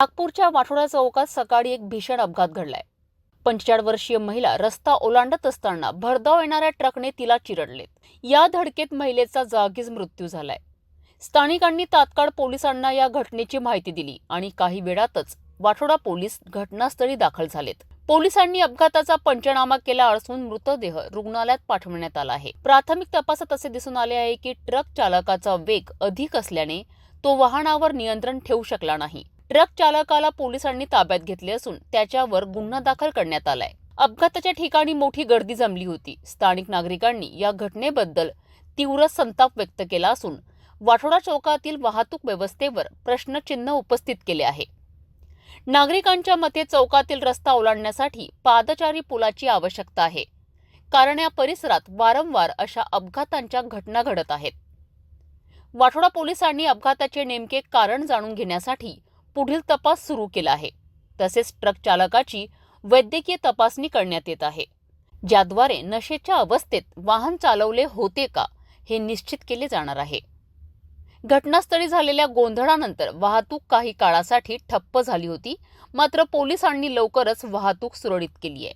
नागपूरच्या वाठोडा चौकात सकाळी एक भीषण अपघात घडलाय. पंचेचाळ वर्षीय महिला रस्ता ओलांडत असताना भरधाव येणाऱ्या ट्रकने तिला चिरडलेत. या धडकेत महिलेचा जागीच मृत्यू झालाय. स्थानिकांनी तात्काळ पोलिसांना या घटनेची माहिती दिली आणि काही वेळातच वाठोडा पोलीस घटनास्थळी दाखल झालेत. पोलिसांनी अपघाताचा पंचनामा केला असून मृतदेह रुग्णालयात पाठवण्यात आला आहे. प्राथमिक तपासात असे दिसून आले आहे की ट्रक चालकाचा वेग अधिक असल्याने तो वाहनावर नियंत्रण ठेवू शकला नाही. ट्रक चालकाला पोलिसांनी ताब्यात घेतले असून त्याच्यावर गुन्हा दाखल करण्यात आलाय. अपघाताच्या ठिकाणी मोठी गर्दी जमली होती. स्थानिक नागरिकांनी या घटनेबद्दल तीव्र संताप व्यक्त केला असून वाठोडा चौकातील वाहतूक व्यवस्थेवर प्रश्नचिन्ह उपस्थित केले आहे. नागरिकांच्या मते चौकातील रस्ता ओलांडण्यासाठी पादचारी पुलाची आवश्यकता आहे. कारण या परिसरात वारंवार अशा अपघातांच्या घटना घडत आहेत. वाठोडा पोलिसांनी अपघाताचे नेमके कारण जाणून घेण्यासाठी पुढील तपास सुरू केला आहे. तसेच ट्रक चालकाची वैद्यकीय तपासणी करण्यात येत आहे. ज्याद्वारे नशेच्या अवस्थेत वाहन चालवले होते का हे निश्चित केले जाणार आहे. घटनास्थळी झालेल्या गोंधळानंतर वाहतूक काही काळासाठी ठप्प झाली होती मात्र पोलिसांनी लवकरच वाहतूक सुरळीत केली आहे.